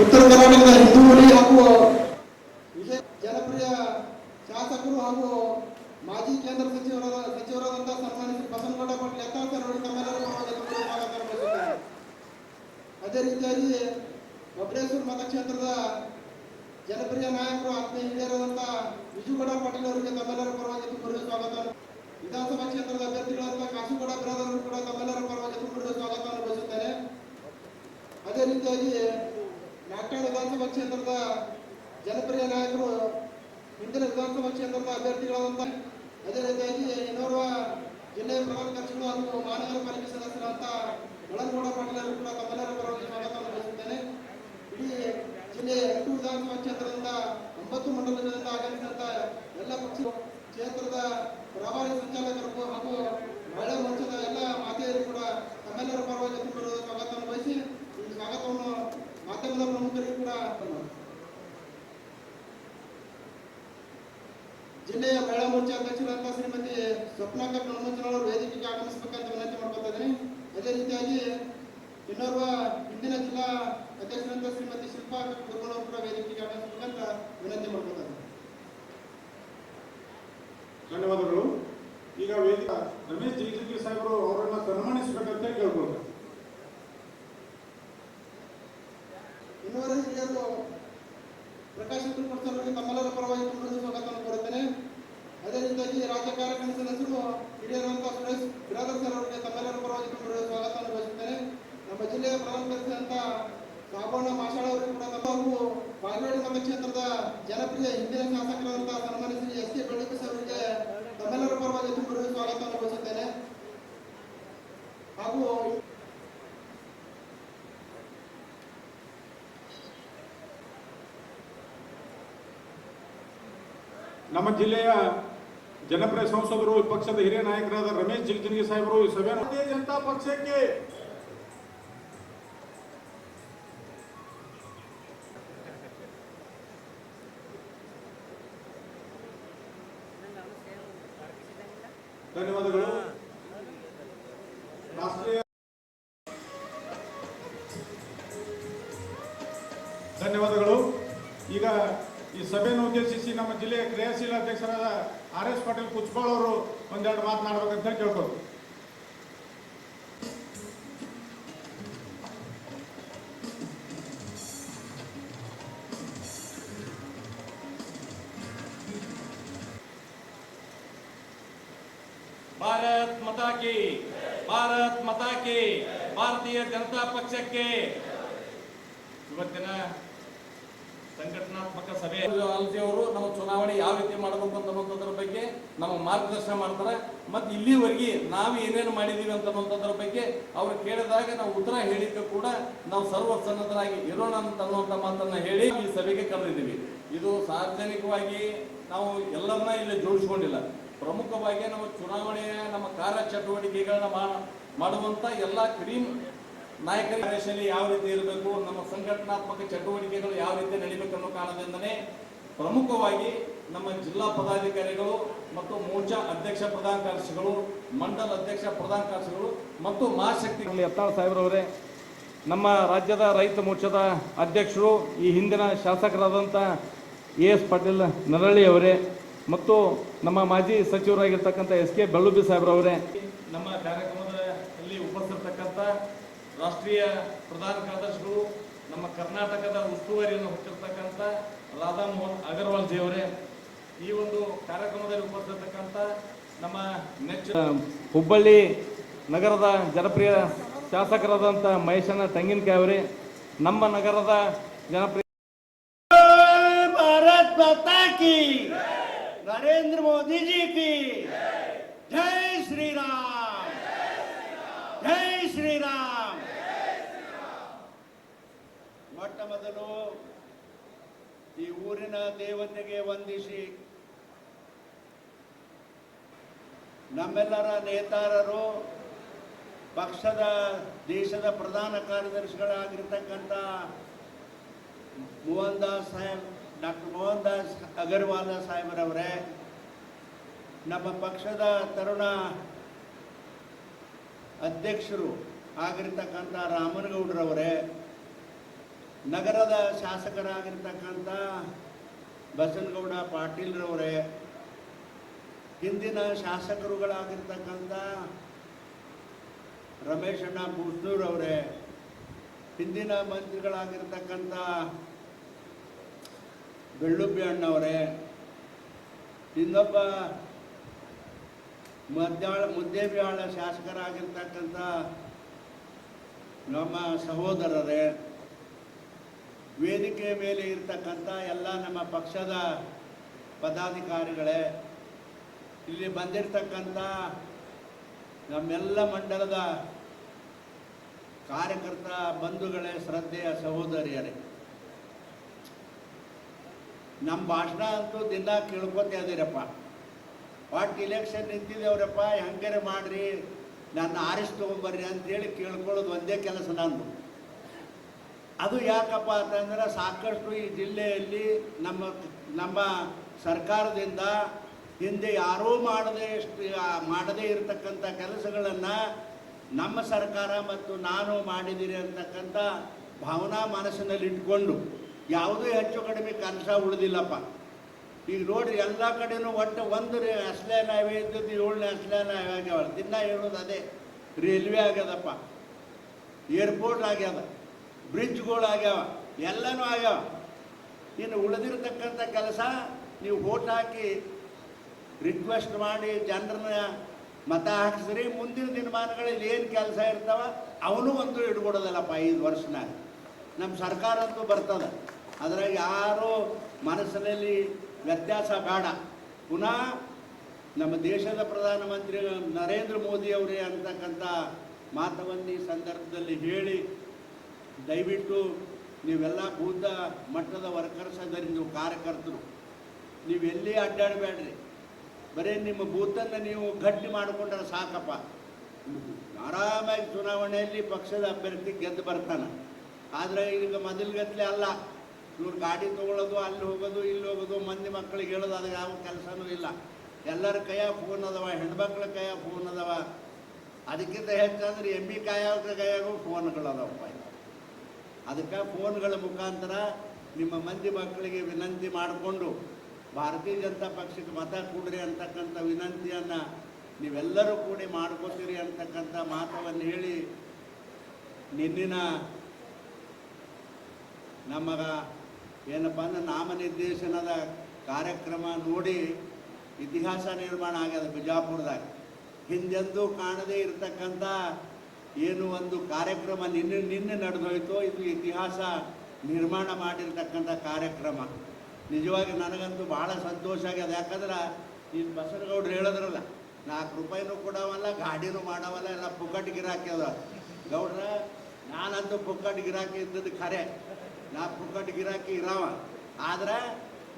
ಉತ್ತರ ಕರ್ನಾಟಕದ ಹಿಂದೂಗಳಿ ಹಾಗೂ ಜನಪ್ರಿಯ ಶಾಸಕರು ಹಾಗೂ ಮಾಜಿ ಕೇಂದ್ರ ಸಚಿವರಾದ ಸಚಿವರಾದಂತಹ ಸನ್ಮಾನಿತ ಬಸವನಗೌಡ ಪಾಟೀಲ್ ಯತ್ನಾಳ್ ತಮ್ಮೆಲ್ಲರೂ ಅದೇ ರೀತಿಯಾಗಿ ಬಬ್ರೇಶ್ವರ ಮತಕ್ಷೇತ್ರದ ಜನಪ್ರಿಯ ನಾಯಕರು, ಆತ್ಮೀಯ ಹಿರಿಯರಾದಂತಹ ವಿಜುಗೌಡ ಪಾಟೀಲ್ ಅವರಿಗೆ ತಮ್ಮೆಲ್ಲರ ಪರವಾಗಿ ತುಂಬಿರುವ ಸ್ವಾಗತ. ವಿಧಾನಸಭಾ ಕ್ಷೇತ್ರದ ಅಭ್ಯರ್ಥಿಗಳಾದ ಕಾಶಿಗೌಡ ಬಿರಾದರ್ ಕೂಡ ತಮ್ಮೆಲ್ಲರ ಪರವಾಗಿ ತುಂಬಿರುವ ಸ್ವಾಗತವನ್ನು ಬಯಸುತ್ತೇನೆ ಅದೇ ರೀತಿಯಾಗಿ ನಾಟ್ಯಾಳ ವಿಧಾನಸಭಾ ಕ್ಷೇತ್ರದ ಜನಪ್ರಿಯ ನಾಯಕರು ಹಿಂದಿನ ವಿಧಾನಸಭಾ ಕ್ಷೇತ್ರದ ಅಭ್ಯರ್ಥಿಗಳಾದಂಥ ಅದೇ ರೀತಿಯಾಗಿ ಇನ್ನೋರ್ವ ಜಿಲ್ಲೆಯ ಪ್ರಧಾನ ಕಾರ್ಯಗಳು ಹಾಗೂ ಮಹಾನಗರ ಪಾಲಿಕೆ ಸದಸ್ಯರಾದಂಥ ಒಳಗೌಡ ಪಾಟೀಲ್ ಅವರು ಕೂಡ ತಮ್ಮೆಲ್ಲರ ಪರವಾಗಿ ಸ್ವಾಗತವನ್ನು ಬಯಸುತ್ತೇನೆ ಇಡೀ ಜಿಲ್ಲೆಯ ಎಂಟು ವಿಧಾನಸಭಾ ಕ್ಷೇತ್ರದಿಂದ ಒಂಬತ್ತು ಮಂಡಲಗಳಿಂದ ಆಗಮಿಸಿದಂಥ ಎಲ್ಲ ಪಕ್ಷ, ಕ್ಷೇತ್ರದ ಪ್ರಭಾರಿ ಸಂಚಾಲಕರು ಹಾಗೂ ಮಹಿಳಾ ಮೋರ್ಚಾದ ಎಲ್ಲ ಮಾತೆಯರು ಕೂಡ ತಮ್ಮೆಲ್ಲರ ಪರವಾಗಿ ತುಂಬ ಸ್ವಾಗತವನ್ನು ಬಯಸಿ ಈ ಸ್ವಾಗತವನ್ನು ಮಾಧ್ಯಮದ ಪ್ರಮುಖರಿಗೂ ಕೂಡ ಜಿಲ್ಲೆಯ ಅಧ್ಯಕ್ಷರಾದಂತಹ ಶ್ರೀಮತಿ ಸ್ವಪ್ನಾಕರ್ ಹನುಮಂತನವರು ವೇದಿಕೆಗೆ ಆಗಮಿಸಬೇಕಂತ ವಿನಂತಿ ಮಾಡ್ಕೊತಾ ಇದ್ದೀನಿ. ಅದೇ ರೀತಿಯಾಗಿ ಇನ್ನೋರ್ವ ಹಿಂದಿನ ಜಿಲ್ಲಾ ಅಧ್ಯಕ್ಷರಂತ ಶ್ರೀಮತಿ ಶಿಲ್ಪಾ ಗುರುಗಳವರು ಕೂಡ ವೇದಿಕೆಗೆ ಆಗಮಿಸಬೇಕಂತ ವಿನಂತಿ ಮಾಡ್ಕೊತಾ ಇದ್ದೀನಿ. ಧನ್ಯವಾದಗಳು. ಈಗ ವೇದಿಕ ರಮೇಶ್ ಜಿಗಜಿಗಿ ಸಾಹೇಬರು ಅವರನ್ನ ಸನ್ಮಾನಿಸಬೇಕಂತ ಕೇಳ್ಕೊಳ್ತಾರೆ ಇನ್ನೂರ ಹಿರಿಯರು ಪ್ರಕಾಶ್ ಅವರಿಗೆ ತಮ್ಮೆಲ್ಲರ ಪರವಾಗಿ ತುಂಬ ಕೋರುತ್ತೇನೆ ರೀತಿಯಾಗಿ ರಾಜ್ಯ ಕಾರ್ಯಕ್ರಮದ ಸದಸ್ಯರು ಹಿರಿಯರಂತ ಸುರೇಶ್ ಬಿರಾದರ್ ಸರ್ ಅವರಿಗೆ ತಮ್ಮೆಲ್ಲರ ಪರವಾಗಿ ತುಂಬ ಸ್ವಾಗತವನ್ನು ಬಯಸುತ್ತೇನೆ ನಮ್ಮ ಜಿಲ್ಲೆಯ ಪ್ರಧಾನ ಕಾರ್ಯದರ್ಶಿಯಾದಂಥ ಸಾಬಣ್ಣ ಮಾಷಾಳ ಅವರು ಕೂಡ ತಮ್ಮ ಹಾಗೂ ನಮ್ಮ ಕ್ಷೇತ್ರದ ಜನಪ್ರಿಯ ಹಿಂದಿನ ಶಾಸಕರಾದಂತಹ ಸನ್ಮಾನ್ಯ ಎಸ್ ಕೆ ಬೆಳಗ್ಗೆ ಸರ್ ಅವರಿಗೆ ತಮ್ಮೆಲ್ಲರ ಪರವಾಗಿ ತುಂಬ ಸ್ವಾಗತವನ್ನು ಬಯಸುತ್ತೇನೆ ಹಾಗೂ ನಮ್ಮ ಜಿಲ್ಲೆಯ ಜನಪ್ರಿಯ ಸಂಸದರು ಪಕ್ಷದ ಹಿರಿಯ ನಾಯಕರಾದ ರಮೇಶ್ ಜಿಗಜಿಣಗಿ ಸಾಹೇಬರು ಈ ಸಭೆ ಭಾರತೀಯ ಜನತಾ ಪಕ್ಷಕ್ಕೆ ಧನ್ಯವಾದಗಳು. ರಾಷ್ಟ್ರೀಯ ಧನ್ಯವಾದಗಳು. ಈಗ ಈ ಸಭೆಯನ್ನು ಉದ್ದೇಶಿಸಿ ನಮ್ಮ ಜಿಲ್ಲೆಯ ಕ್ರಿಯಾಶೀಲ ಅಧ್ಯಕ್ಷರಾದ ಆರ್ ಎಸ್ ಪಾಟೀಲ್ ಕುಚ್ಬಾಳ್ ಅವರು ಒಂದೆರಡು ಮಾತನಾಡಬೇಕಂತ ಕೇಳ್ಬೋದು ಭಾರತ್ ಮತಾ ಕಿ ಭಾರತ್ ಮತಾ ಕಿ ಭಾರತೀಯ ಜನತಾ ಪಕ್ಷಕ್ಕೆ ಇವತ್ತಿನ ಸಂಘಟನಾತ್ಮಕ ಸಭೆ. ಅವರು ನಮ್ಮ ಚುನಾವಣೆ ಯಾವ ರೀತಿ ಮಾಡಬೇಕು ಅಂತನ್ನುವಂಥದ್ರ ಬಗ್ಗೆ ನಮ್ಮ ಮಾರ್ಗದರ್ಶನ ಮಾಡ್ತಾರೆ. ಮತ್ತೆ ಇಲ್ಲಿವರೆಗೆ ನಾವು ಏನೇನು ಮಾಡಿದೀವಿ ಅಂತನ್ನುವಂಥದ್ರ ಬಗ್ಗೆ ಅವ್ರು ಕೇಳಿದಾಗ ನಾವು ಉತ್ತರ ಹೇಳಿದ್ದು ಕೂಡ ನಾವು ಸರ್ವ ಇರೋಣ ಅಂತ ಅನ್ನುವಂಥ ಮಾತನ್ನ ಹೇಳಿ ಈ ಸಭೆಗೆ ಕರೆದಿದ್ದೀವಿ. ಇದು ಸಾರ್ವಜನಿಕವಾಗಿ ನಾವು ಎಲ್ಲರನ್ನ ಇಲ್ಲಿ ಜೋಡಿಸ್ಕೊಂಡಿಲ್ಲ. ಪ್ರಮುಖವಾಗಿ ನಮ್ಮ ಚುನಾವಣೆಯ ನಮ್ಮ ಕಾರ್ಯಚಟುವಟಿಕೆಗಳನ್ನ ಮಾ- ಮಾಡುವಂತ ಎಲ್ಲ ಕ್ರೀಮ್ ನಾಯಕರ ಕಾರ್ಯಶೈಲಿ ಯಾವ ರೀತಿ ಇರಬೇಕು ನಮ್ಮ ಸಂಘಟನಾತ್ಮಕ ಚಟುವಟಿಕೆಗಳು ಯಾವ ರೀತಿ ನಡೀಬೇಕು ಅನ್ನೋ ಕಾರಣದಿಂದನೇ ಪ್ರಮುಖವಾಗಿ ನಮ್ಮ ಜಿಲ್ಲಾ ಪದಾಧಿಕಾರಿಗಳು ಮತ್ತು ಮೋರ್ಚಾ ಅಧ್ಯಕ್ಷ ಪ್ರಧಾನ ಕಾರ್ಯದರ್ಶಿಗಳು ಮಂಡಲ ಅಧ್ಯಕ್ಷ ಪ್ರಧಾನ ಕಾರ್ಯದರ್ಶಿಗಳು ಮತ್ತು ಮಹಾಶಕ್ತಿ ಎತ್ತಾಳ್ ಸಾಹೇಬ್ರವರೇ ನಮ್ಮ ರಾಜ್ಯದ ರೈತ ಮೋರ್ಚಾದ ಅಧ್ಯಕ್ಷರು ಈ ಹಿಂದಿನ ಶಾಸಕರಾದಂಥ ಎ ಎಸ್ ಪಾಟೀಲ್ ನರಳಿ ಅವರೇ ಮತ್ತು ನಮ್ಮ ಮಾಜಿ ಸಚಿವರಾಗಿರ್ತಕ್ಕಂಥ ಎಸ್ ಕೆ ಬೆಳ್ಳುಬಿ ಸಾಹೇಬ್ರವರೇ. ನಮ್ಮ ಉಪಸ್ಥಿತಕ್ಕಂಥ ರಾಷ್ಟ್ರೀಯ ಪ್ರಧಾನ ಕಾರ್ಯದರ್ಶಿಗಳು ನಮ್ಮ ಕರ್ನಾಟಕದ ಉಸ್ತುವಾರಿಯನ್ನು ಹೊತ್ತಿರ್ತಕ್ಕಂಥ ರಾಧಾಮೋಹನ್ ಅಗರ್ವಾಲ್ ಜಿ ಅವರೇ ಈ ಒಂದು ಕಾರ್ಯಕ್ರಮದಲ್ಲಿ ಉಪಸ್ಥಿರ್ತಕ್ಕಂಥ ನಮ್ಮ ನೆಚ್ಚಿನ ಹುಬ್ಬಳ್ಳಿ ನಗರದ ಜನಪ್ರಿಯ ಶಾಸಕರಾದಂಥ ಮಹೇಶನ ತೆಂಗಿನಕಾಯಿ ಅವರೇ ನಮ್ಮ ನಗರದ ಜನಪ್ರಿಯ ಭಾರತ್ ಮಾತಾ ಕಿ ನರೇಂದ್ರ ಮೋದಿಜಿ ಕಿ ಜೈ ಶ್ರೀರಾಮ್! ಜೈ ಶ್ರೀರಾಮ್! ಮೊಟ್ಟ ಮೊದಲು ಈ ಊರಿನ ದೇವತೆಗೆ ವಂದಿಸಿ ನಮ್ಮೆಲ್ಲರ ನೇತಾರರು ಪಕ್ಷದ ದೇಶದ ಪ್ರಧಾನ ಕಾರ್ಯದರ್ಶಿಗಳಾಗಿರ್ತಕ್ಕಂಥ ಮೋಹನ್ ದಾಸ್ ಸಾಹೇಬ್, ಡಾಕ್ಟರ್ ಮೋಹನ್ ದಾಸ್ ಅಗರ್ವಾಲ ಸಾಹೇಬರವರೇ, ನಮ್ಮ ಪಕ್ಷದ ತರುಣ ಅಧ್ಯಕ್ಷರು ಆಗಿರ್ತಕ್ಕಂಥ ರಾಮನಗೌಡರವರೇ ನಗರದ ಶಾಸಕರಾಗಿರ್ತಕ್ಕಂಥ ಬಸನಗೌಡ ಪಾಟೀಲ್ರವರೇ, ಹಿಂದಿನ ಶಾಸಕರುಗಳಾಗಿರ್ತಕ್ಕಂಥ ರಮೇಶಣ್ಣ ಬೂಸ್ನೂರವರೇ ಹಿಂದಿನ ಮಂತ್ರಿಗಳಾಗಿರ್ತಕ್ಕಂಥ ಬೆಳ್ಳುಬ್ಬಿ ಅಣ್ಣವರೇ, ಇನ್ನೊಬ್ಬ ಮದ್ದಾಳ ಮುದ್ದೇಬಿಹಾಳ ಶಾಸಕರಾಗಿರ್ತಕ್ಕಂಥ ನಮ್ಮ ಸಹೋದರರೇ ವೇದಿಕೆ ಮೇಲೆ ಇರ್ತಕ್ಕಂಥ ಎಲ್ಲ ನಮ್ಮ ಪಕ್ಷದ ಪದಾಧಿಕಾರಿಗಳೇ, ಇಲ್ಲಿ ಬಂದಿರತಕ್ಕಂಥ ನಮ್ಮೆಲ್ಲ ಮಂಡಲದ ಕಾರ್ಯಕರ್ತ ಬಂಧುಗಳೇ ಶ್ರದ್ಧೆಯ ಸಹೋದರಿಯರೇ. ನಮ್ಮ ಭಾಷಣ ಅಂತೂ ದಿನ ಕೇಳ್ಕೊತೇ ಇದ್ದೀರಪ್ಪ ಒಟ್ಟು ಇಲೆಕ್ಷನ್ ನಿಂತಿದ್ದೇವ್ರಪ್ಪ ಹೆಂಗಾರೆ ಮಾಡ್ರಿ, ನನ್ನ ಆರಿಸ್ ತೊಗೊಂಬರ್ರಿ ಅಂತೇಳಿ ಕೇಳ್ಕೊಳ್ಳೋದು ಒಂದೇ ಕೆಲಸ ನಂದು. ಅದು ಯಾಕಪ್ಪ ಅಂತಂದ್ರೆ ಸಾಕಷ್ಟು ಈ ಜಿಲ್ಲೆಯಲ್ಲಿ ನಮ್ಮ ನಮ್ಮ ಸರ್ಕಾರದಿಂದ ಹಿಂದೆ ಯಾರೂ ಮಾಡದೇ ಮಾಡದೇ ಇರತಕ್ಕಂಥ ಕೆಲಸಗಳನ್ನು ನಮ್ಮ ಸರ್ಕಾರ ಮತ್ತು ನಾನು ಮಾಡಿದ್ದೀರಿ ಅಂತಕ್ಕಂಥ ಭಾವನಾ ಮನಸ್ಸಿನಲ್ಲಿ ಇಟ್ಕೊಂಡು ಯಾವುದೇ ಹೆಚ್ಚು ಕಡಿಮೆ ಕೆಲಸ ಉಳಿದಿಲ್ಲಪ್ಪ. ಈಗ ನೋಡ್ರಿ ಎಲ್ಲ ಕಡೆನೂ ಒಟ್ಟು ಒಂದು ರೇ ಅಸ್ಲೇನ ಹೈವೇ ಇದ್ದದ್ದು ಏಳನೇ ಅಸ್ಲೇನ ಹೈವೇ ಆಗ್ಯಾವ ದಿನ ಹೇಳೋದು ಅದೇ. ರೈಲ್ವೆ ಆಗ್ಯದಪ್ಪ. ಏರ್ಪೋರ್ಟ್ ಆಗ್ಯದ. ಬ್ರಿಡ್ಜ್ಗಳು ಆಗ್ಯಾವ ಎಲ್ಲನೂ ಆಗ್ಯಾವ. ಇನ್ನು ಉಳಿದಿರತಕ್ಕಂಥ ಕೆಲಸ ನೀವು ಓಟ್ ಹಾಕಿ ರಿಕ್ವೆಸ್ಟ್ ಮಾಡಿ ಜನರನ್ನ ಮತ ಹಾಕಿಸ್ರಿ. ಮುಂದಿನ ದಿನಮಾನಗಳಲ್ಲಿ ಏನು ಕೆಲಸ ಇರ್ತಾವ ಅವನು ಒಂದು ಇಟ್ಕೊಡೋದಲ್ಲಪ್ಪ ಐದು ವರ್ಷನಾಗ. ನಮ್ಮ ಸರ್ಕಾರ ಅಂತೂ ಬರ್ತದೆ. ಅದ್ರಾಗ ಯಾರೂ ಮನಸ್ಸಿನಲ್ಲಿ ವ್ಯತ್ಯಾಸ ಬೇಡ. ಪುನಃ ನಮ್ಮ ದೇಶದ ಪ್ರಧಾನಮಂತ್ರಿ ನರೇಂದ್ರ ಮೋದಿ ಅವರೇ ಅಂತಕ್ಕಂಥ ಮಾತವನ್ನು ಈ ಸಂದರ್ಭದಲ್ಲಿ ಹೇಳಿ ದಯವಿಟ್ಟು ನೀವೆಲ್ಲ ಬೂದ ಮಟ್ಟದ ವರ್ಕರ್ಸ್ ಅದರಿ ನೀವು ಕಾರ್ಯಕರ್ತರು. ನೀವೆಲ್ಲಿ ಅಡ್ಡಾಡಬೇಡ್ರಿ? ಬರೀ ನಿಮ್ಮ ಬೂತನ್ನು ನೀವು ಗಟ್ಟಿ ಮಾಡಿಕೊಂಡ್ರೆ ಸಾಕಪ್ಪ. ಆರಾಮಾಗಿ ಚುನಾವಣೆಯಲ್ಲಿ ಪಕ್ಷದ ಅಭ್ಯರ್ಥಿ ಗೆದ್ದು ಬರ್ತಾನೆ. ಆದರೆ ಈಗ ಮೊದಲುಗತ್ಲೆ ಅಲ್ಲ. ಇವ್ರು ಗಾಡಿ ತೊಗೊಳ್ಳೋದು, ಅಲ್ಲಿ ಹೋಗೋದು, ಇಲ್ಲಿ ಹೋಗೋದು, ಮಂದಿ ಮಕ್ಕಳಿಗೆ ಹೇಳೋದು ಅದಕ್ಕೆ ಯಾವ ಕೆಲಸನೂ ಇಲ್ಲ. ಎಲ್ಲರ ಕೈಯಾಗ ಫೋನ್ ಅದಾವ, ಹೆಣ್ಮಕ್ಳ ಕೈಯಾಗ ಫೋನ್ ಅದಾವ. ಅದಕ್ಕಿಂತ ಹೆಚ್ಚಂದ್ರೆ ಎಂ ಬಿ ಕಾಯಾಗ ಕೈಯಾಗೂ ಫೋನ್ಗಳದಾವಪ್ಪ. ಅದಕ್ಕೆ ಫೋನ್ಗಳ ಮುಖಾಂತರ ನಿಮ್ಮ ಮಂದಿ ಮಕ್ಕಳಿಗೆ ವಿನಂತಿ ಮಾಡಿಕೊಂಡು ಭಾರತೀಯ ಜನತಾ ಪಕ್ಷಕ್ಕೆ ಮತ ಕೊಡ್ರಿ ಅಂತಕ್ಕಂಥ ವಿನಂತಿಯನ್ನು ನೀವೆಲ್ಲರೂ ಕೂಡಿ ಮಾಡ್ಕೋತೀರಿ ಅಂತಕ್ಕಂಥ ಮಾತವನ್ನು ಹೇಳಿ ನಿನ್ನಿನ ನಮಗ ಏನಪ್ಪ ಅಂದ್ರೆ ನಾಮನಿರ್ದೇಶನದ ಕಾರ್ಯಕ್ರಮ ನೋಡಿ ಇತಿಹಾಸ ನಿರ್ಮಾಣ ಆಗ್ಯದ ಬಿಜಾಪುರದಾಗ. ಹಿಂದೆಂದೂ ಕಾಣದೇ ಇರತಕ್ಕಂಥ ಏನು ಒಂದು ಕಾರ್ಯಕ್ರಮ ನಿನ್ನೆ ನಿನ್ನೆ ನಡೆದೋಯ್ತೋ, ಇದು ಇತಿಹಾಸ ನಿರ್ಮಾಣ ಮಾಡಿರ್ತಕ್ಕಂಥ ಕಾರ್ಯಕ್ರಮ. ನಿಜವಾಗಿ ನನಗಂತೂ ಭಾಳ ಸಂತೋಷ ಆಗ್ಯದ. ಯಾಕಂದ್ರೆ ಇಲ್ಲಿ ಬಸನಗೌಡ್ರು ಹೇಳಿದ್ರಲ್ಲ, ನಾಲ್ಕು ರೂಪಾಯಿನೂ ಕೊಡವಲ್ಲ, ಗಾಡಿನೂ ಮಾಡವಲ್ಲ, ಎಲ್ಲ ಪುಕ್ಕಟ್ ಗಿರಾಕಿ ಅದ. ಗೌಡ್ರ, ನಾನಂತೂ ಪುಕ್ಕಟ್ ಗಿರಾಕಿ ಇದ್ದದ್ದು ಖರೆ. ನಾ ಪುಕ್ಕಟ್ ಗಿರಾಕಿ ಇರವ. ಆದ್ರೆ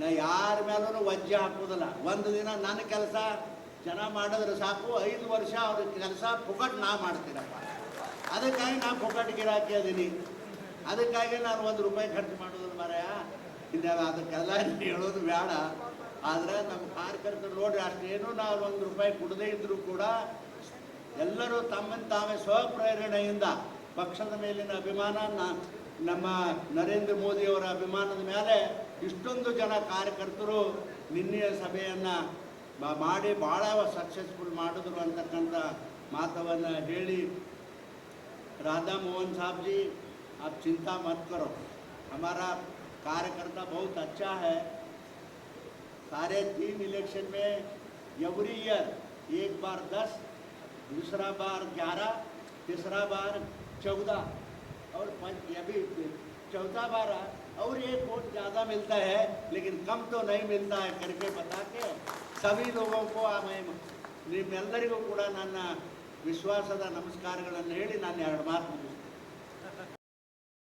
ನಾ ಯಾರ ಮೇಲೂ ವಜ್ಜೆ ಹಾಕೋದಿಲ್ಲ. ಒಂದು ದಿನ ನನ್ನ ಕೆಲಸ ಚೆನ್ನಾಗಿ ಮಾಡಿದ್ರೆ ಸಾಕು, ಐದು ವರ್ಷ ಅವ್ರ ಕೆಲಸ ಪುಕ್ಕಟ್ ನಾ ಮಾಡ್ತೀನಪ್ಪ. ಅದಕ್ಕಾಗಿ ನಾ ಪುಕ್ಕಟ್ ಗಿರಾಕಿ ಅದೀನಿ ಅದಕ್ಕಾಗಿ ನಾನು ಒಂದು ರೂಪಾಯಿ ಖರ್ಚು ಮಾಡೋದು ಮಾರಾಯ. ಇಲ್ಲ ಅದಕ್ಕೆಲ್ಲ ಹೇಳೋದು ಬೇಡ. ಆದ್ರೆ ನಮ್ಮ ಕಾರ್ಯಕರ್ತರು ನೋಡ್ರಿ, ಅಷ್ಟೇನು ನಾವು ಒಂದು ರೂಪಾಯಿ ಕೊಡದೇ ಇದ್ದರೂ ಕೂಡ ಎಲ್ಲರೂ ತಮ್ಮನ್ನು ತಾವೇ ಸ್ವಪ್ರೇರಣೆಯಿಂದ ಪಕ್ಷದ ಮೇಲಿನ ಅಭಿಮಾನ ನಮ್ಮ ನರೇಂದ್ರ ಮೋದಿಯವರ ಅಭಿಮಾನದ ಮೇಲೆ ಇಷ್ಟೊಂದು ಜನ ಕಾರ್ಯಕರ್ತರು ನಿನ್ನೆಯ ಸಭೆಯನ್ನು ಮಾಡಿ ಭಾಳ ಸಕ್ಸಸ್ಫುಲ್ ಮಾಡಿದ್ರು ಅಂತಕ್ಕಂಥ ಮಾತವನ್ನು ಹೇಳಿ राधा मोहन साहब जी आप चिंता मत करो हमारा कार्यकर्ता बहुत अच्छा है सारे तीन इलेक्शन में एवरी ईयर एक बार दस दूसरा बार ग्यारह तीसरा बार चौदह और पंच अभी चौथा बार और एक वोट ज़्यादा मिलता है लेकिन कम तो नहीं मिलता है करके बता के सभी लोगों को मैं ನಿಮ್ಮೆಲ್ಲರಿಗೂ ಕೂಡ ನನ್ನ ವಿಶ್ವಾಸದ ನಮಸ್ಕಾರಗಳನ್ನು ಹೇಳಿ ನಾನು ಎರಡು ಮಾತು ಮುಗಿಸ್ತೇನೆ.